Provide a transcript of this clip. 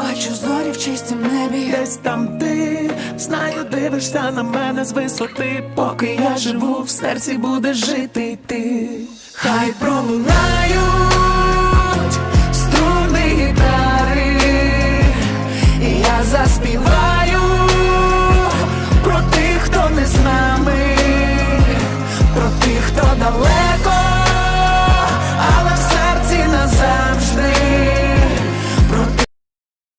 бачу зорі в чистім небі. Десь там ти, знаю, дивишся на мене з висоти, поки я живу, в серці буде жити ти. Хай пролунають струни гітари, і я заспіваю про тих, хто не з нами, про тих, хто далеко.